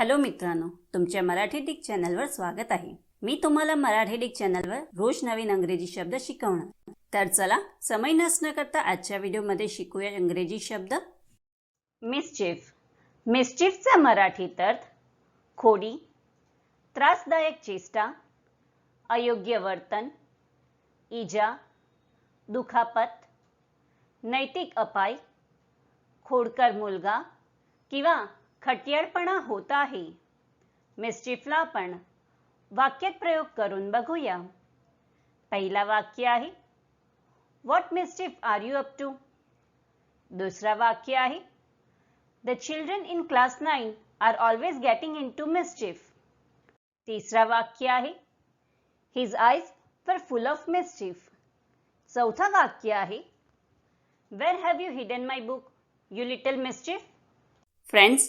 Hello मित्रांनो तुमच्या Marathi Dick चॅनलवर स्वागत आहे. मी तुम्हाला मराठी डिक चॅनलवर रोज नवीन अंग्रेजी शब्द शिकवणार. तर चला समय नसणं करता आजच्या व्हिडिओमध्ये शिकूया इंग्रजी शब्द. मिसचिफ मिसचिफचा मराठीत अर्थ खोडी त्रासदायक चेष्टा अयोग्य वर्तन इजा दुखापत नैतिक अपाय खोडकर मुलगा किंवा खट्याळपणा होत मिस्चिफला आपण वाक्यात प्रयोग करून बघूया. पहिला वाक्य आहे what mischief are you up to दुसरा वाक्य आहे the children in class nine are always getting in to mischief तिसरा वाक्य आहे his eyes were full of mischief चौथा वाक्य आहे where have you hidden my book you little mischief friends